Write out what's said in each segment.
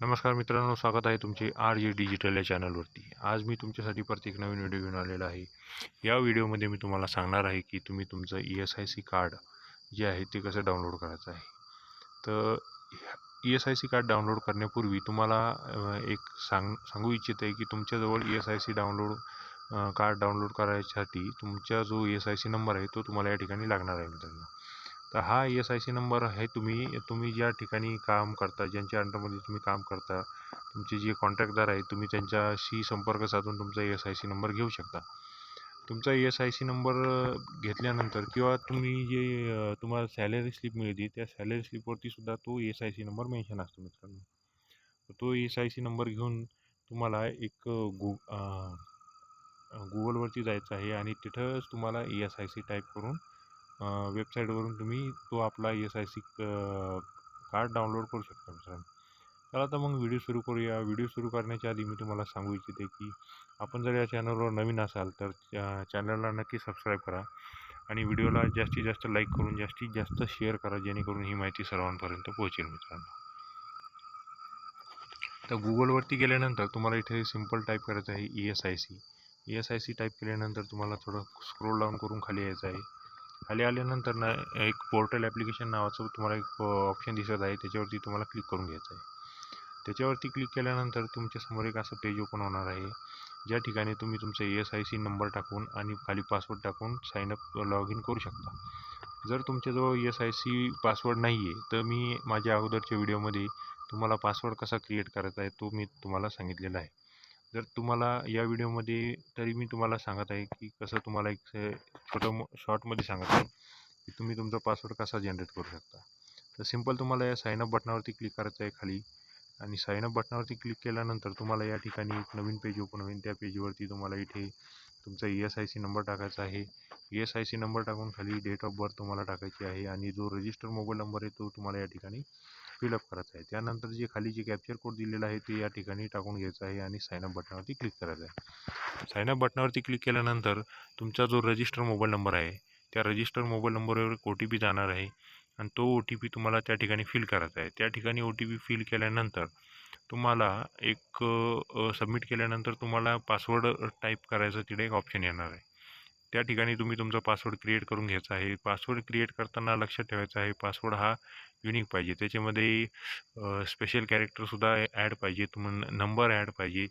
नमस्कार मित्रांनो स्वागत आहे तुमचे आर जे डिजिटल या चॅनलवरती. आज मी तुमच्यासाठी परत एक नवीन व्हिडिओ घेऊन आलेला आहे. या व्हिडिओमध्ये मी तुम्हाला सांगणार आहे की तुम्ही तुमचं E S I C card जे आहे ते कसं डाउनलोड करायचं आहे. तर E S I C card download करण्यापूर्वी तुम्हाला एक सांग सांगू इच्छित आहे की तुमच्याजवळ E S I C download card download करायसाठी तुमचा जो E S I C number आहे तो तुम्हाला या ठिकाणी लागणार आहे मित्रांनो. तर हा एस आय सी नंबर आहे. तुम्ही तुम्ही ज्या ठिकाणी काम करता ज्यांच्या अंडरमध्ये तुम्ही काम करता तुमचे जे कॉन्ट्रॅक्टदार आहेत तुम्ही त्यांच्याशी संपर्क साधून तुमचा एस आय सी नंबर घेऊ शकता. तुमचा एस आय सी नंबर घेतल्यानंतर किंवा तुम्ही जे तुम्हाला सॅलरी स्लिप मिळते त्या सॅलरी स्लिपवरती सुद्धा तो S I C number mention असतो मित्रांनो. तो एस आय सी नंबर घेऊन तुम्हाला एक गु गुगलवरती जायचं आहे आणि तिथंच तुम्हाला E S I C type करून वेबसाईटवरून तुम्ही तो आपला S I C card download करू शकता मित्रांनो. तर आता मग व्हिडिओ सुरू करूया. व्हिडिओ सुरू करण्याच्या आधी मी तुम्हाला सांगू इच्छिते की आपण जर या चॅनलवर नवीन असाल तर चॅनलला नक्की सबस्क्राईब करा आणि व्हिडिओला जास्तीत जास्त लाईक करून जास्तीत जास्त शेअर करा जेणेकरून ही माहिती सर्वांपर्यंत पोहोचेल मित्रांनो. तर गुगलवरती गेल्यानंतर तुम्हाला इथे सिंपल टाईप करायचं आहे E S I C E S I C type केल्यानंतर तुम्हाला थोडं स्क्रोल डाऊन करून खाली यायचं आहे. खाली आल्यानंतर ना एक पोर्टल ॲप्लिकेशन नावाचं तुम्हाला एक ऑप्शन दिसत आहे. त्याच्यावरती तुम्हाला क्लिक करून घ्यायचं आहे. त्याच्यावरती क्लिक केल्यानंतर तुमच्यासमोर एक असं पेज ओपन होणार आहे. ज्या ठिकाणी तुम्ही तुमचा E S I C number टाकून आणि खाली पासवर्ड टाकून साईनअप लॉग इन करू शकता. जर तुमच्याजवळ E S I C password नाही आहे तर मी माझ्या अगोदरच्या व्हिडिओमध्ये तुम्हाला पासवर्ड कसा क्रिएट करायचा आहे तो मी तुम्हाला सांगितलेला आहे. जर तुम्हाला या व्हिडिओमध्ये तरी मी तुम्हाला सांगत आहे की कसं तुम्हाला एक छोटं शॉर्टमध्ये सांगत आहे की तुम्ही तुमचा पासवर्ड कसा जनरेट करू शकता. तर सिंपल तुम्हाला या साईनअप बटनावरती क्लिक करायचं आहे खाली आणि साईनअप बटनावरती क्लिक केल्यानंतर तुम्हाला या ठिकाणी एक नवीन पेज ओपन होईल. त्या पेजवरती तुम्हाला इथे तुमचा E S I C number टाकायचा आहे. E S I C number टाकून खाली डेट ऑफ बर्थ तुम्हाला टाकायची आहे आणि जो रजिस्टर मोबाईल नंबर आहे तो तुम्हाला या ठिकाणी फिलअप करायचं आहे. त्यानंतर जे खाली जे कॅप्चर कोड दिलेला आहे ते या ठिकाणी टाकून घ्यायचं आहे आणि साईनअप बटनावरती क्लिक करायचं आहे. साईनअप बटनावरती क्लिक केल्यानंतर तुमचा जो रजिस्टर मोबाईल नंबर आहे त्या रजिस्टर मोबाईल नंबरवर एक ओ टी पी जाणार आहे आणि तो ओ टी पी तुम्हाला त्या ठिकाणी फिल करायचा आहे. त्या ठिकाणी ओ टी पी फिल केल्यानंतर तुम्हाला एक सबमिट केल्यानंतर तुम्हाला पासवर्ड टाईप करायचं तिथे एक ऑप्शन येणार आहे. त्या ठिकाणी तुम्ही तुमचा पासवर्ड क्रिएट करून घ्यायचा आहे. पासवर्ड क्रिएट करताना लक्षात ठेवायचं आहे. पासवर्ड हा युनिक पाहिजे. त्याच्यामध्ये स्पेशल कॅरेक्टरसुद्धा ॲड पाहिजे. तुम नंबर ॲड पाहिजे.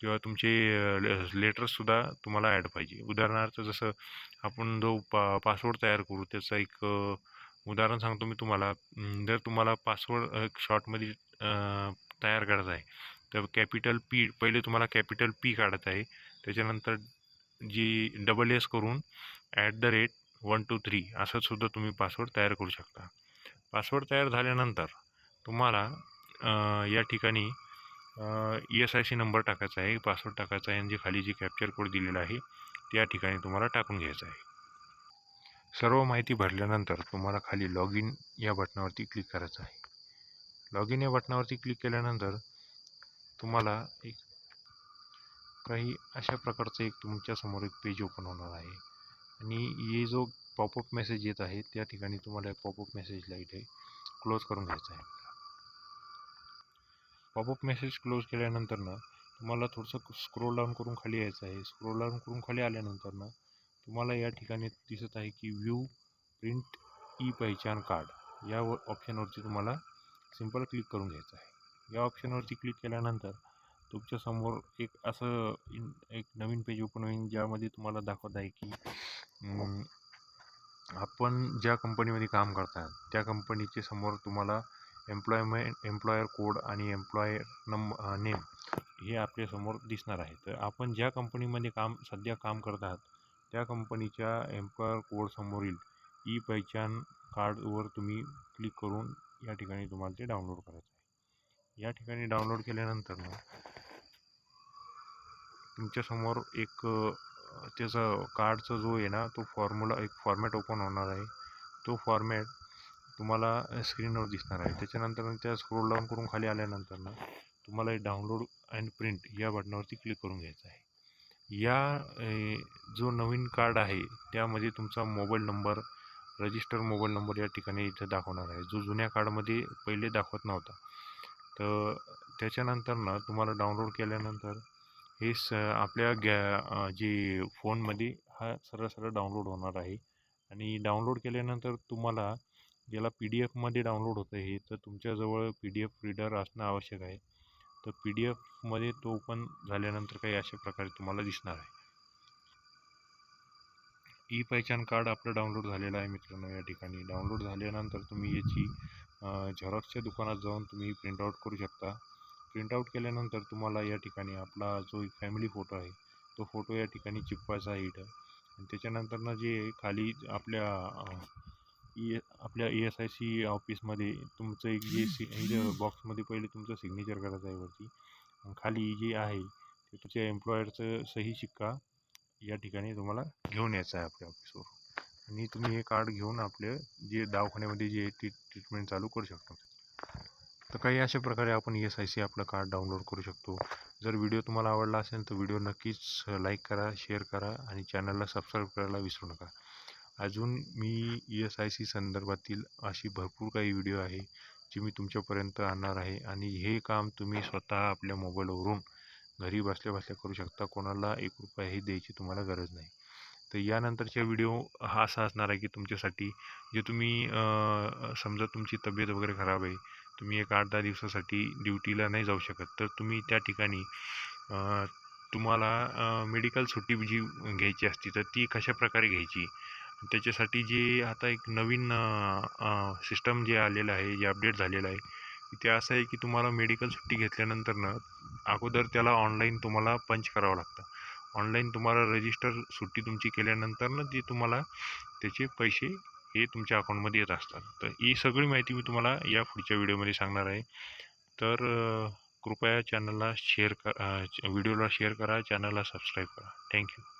किंवा तुमचे लेटर्ससुद्धा तुम्हाला ॲड पाहिजे. उदाहरणार्थ जसं आपण जो पा पासवर्ड तयार करू त्याचा एक उदाहरण सांगतो मी तुम्हाला. जर तुम्हाला पासवर्ड एक शॉर्टमध्ये तयार करायचा आहे तर कॅपिटल पी पहिले तुम्हाला कॅपिटल पी काढायचं आहे. त्याच्यानंतर जी डबल एस करून at the rate one two three असंसुद्धा तुम्ही पासवर्ड तयार करू शकता. पासवर्ड तयार झाल्यानंतर तुम्हाला या ठिकाणी E S I C number टाकायचा आहे पासवर्ड टाकायचा आहे आणि जे खाली जे कॅप्चर कोड दिलेला आहे त्या ठिकाणी तुम्हाला टाकून घ्यायचं आहे. सर्व माहिती भरल्यानंतर तुम्हाला खाली लॉग इन या बटनावरती क्लिक करायचं आहे. लॉग इन या बटनावरती क्लिक केल्यानंतर तुम्हाला एक काही अशा प्रकारचं एक तुमच्यासमोर एक पेज ओपन होणार आहे. आणि हे जो पॉपअप मेसेज येत आहे. त्या ठिकाणी तुम्हाला पॉपअप मेसेजला इथे क्लोज करून घ्यायचं आहे. पॉपअप मेसेज क्लोज केल्यानंतर ना तुम्हाला थोडंसं स्क्रोल डाऊन करून खाली यायचं आहे. स्क्रोल डाऊन करून खाली आल्यानंतर ना तुम्हाला या ठिकाणी दिसत आहे की view print E Pehchan card या ऑप्शनवरती तुम्हाला सिंपल क्लिक करून घ्यायचं आहे. या ऑप्शनवरती क्लिक केल्यानंतर तुमच्यासमोर एक असं इन एक नवीन पेज ओपन होईल ज्यामध्ये तुम्हाला दाखवत आहे की आपण ज्या कंपनीमध्ये काम करता त्या कंपनीचे समोर तुम्हाला एम्प्लॉयमेंट एम्प्लॉयर कोड आणि एम्प्लॉयर नंब नेम हे आपल्यासमोर दिसणार आहे. तर आपण ज्या कंपनीमध्ये काम सध्या काम करत आहात त्या कंपनीच्या एम्प्लॉयर कोडसमोरील ई पहिचान कार्डवर तुम्ही क्लिक करून या ठिकाणी तुम्हाला ते डाउनलोड करायचं आहे. या ठिकाणी डाउनलोड केल्यानंतर ना तुमच्यासमोर एक त्याचा कार्डचा जो आहे ना तो फॉर्म्युला एक फॉर्मॅट ओपन होणार आहे. तो फॉर्मॅट तुम्हाला स्क्रीनवर दिसणार आहे. त्याच्यानंतर त्या स्क्रोल डाऊन करून खाली आल्यानंतर ना तुम्हाला डाउनलोड अँड प्रिंट या बटनावरती क्लिक करून घ्यायचं आहे. या जो नवीन कार्ड आहे त्यामध्ये तुमचा mobile number register mobile number या ठिकाणी इथं दाखवणार आहे. जो जुन्या कार्डमध्ये पहिले दाखवत नव्हता. तर त्याच्यानंतर ना तुम्हाला डाउनलोड केल्यानंतर हे स आपल्या गॅ जी जे फोनमध्ये हा सरळ सरळ डाउनलोड होणार आहे. आणि डाउनलोड केल्यानंतर तुम्हाला ज्याला पी डी एफमध्ये डाउनलोड होतं हे तर तुमच्याजवळ पी डी एफ रीडर असणं आवश्यक आहे. तर पी डी एफमध्ये तो ओपन झाल्यानंतर काही अशा प्रकारे तुम्हाला दिसणार आहे. ई पहिचान कार्ड आपलं डाउनलोड झालेलं आहे मित्रांनो या ठिकाणी. डाउनलोड झाल्यानंतर तुम्ही याची झेरॉक्सच्या दुकानात जाऊन तुम्ही प्रिंटआउट करू शकता. प्रिंटआउट केल्यानंतर तुम्हाला या ठिकाणी आपला जो एक फॅमिली फोटो आहे तो फोटो या ठिकाणी चिपवायचा आहे इथं. आणि त्याच्यानंतरनं जे खाली आपल्या ई आपल्या ई एस आय सी ऑफिसमध्ये तुमचं एक जे सी बॉक्समध्ये पहिले तुमचं सिग्नेचर करायचं आहे वरती. खाली जे आहे ते तुमच्या एम्प्लॉयरचं सही शिक्का या ठिकाणी तुम्हाला घेऊन यायचं आहे आपल्या ऑफिसवर आणि तुम्ही हे कार्ड घेऊन आपले जे दवाखान्यामध्ये जे टी ट्रीटमेंट चालू करू शकता. तर काही अशा प्रकारे आपण एस आय सी आपलं कार्ड डाउनलोड करू शकतो. जर व्हिडिओ तुम्हाला आवडला असेल तर व्हिडिओ नक्कीच लाईक करा शेअर करा आणि चॅनलला सबस्क्राईब करायला विसरू नका. अजून मी ई एस आय सी संदर्भातील अशी भरपूर काही व्हिडिओ आहे जी मी तुमच्यापर्यंत आणणार आहे आणि हे काम तुम्ही स्वतः आपल्या मोबाईलवरून घरी बसल्या बसल्या करू शकता. कोणाला एक रुपयाही द्यायची तुम्हाला गरज नाही. तर यानंतरचा व्हिडिओ हा असा असणार आहे की तुमच्यासाठी जे तुम्ही समजा तुमची तब्येत वगैरे खराब आहे तुम्ही एक आठ दहा दिवसासाठी ड्युटीला नाही जाऊ शकत तर तुम्ही त्या ठिकाणी तुम्हाला मेडिकल सुट्टी जी घ्यायची असती तर ती कशा प्रकारे घ्यायची? त्याच्यासाठी जे आता एक नवीन सिस्टम जे आलेलं आहे जे अपडेट झालेलं आहे ते असं आहे की तुम्हाला मेडिकल सुट्टी घेतल्यानंतर ना अगोदर त्याला ऑनलाईन तुम्हाला पंच करावं लागतं. ऑनलाईन तुम्हाला रजिस्टर सुट्टी तुमची केल्यानंतर ना ती तुम्हाला त्याचे पैसे हे तुमच्या अकाउंटमध्ये येत असतात. तर ही सगळी माहिती मी तुम्हाला या पुढच्या व्हिडिओमध्ये सांगणार आहे. तर कृपया चॅनलला शेअर करा व्हिडिओला शेअर करा चॅनलला सबस्क्राईब करा. थँक्यू.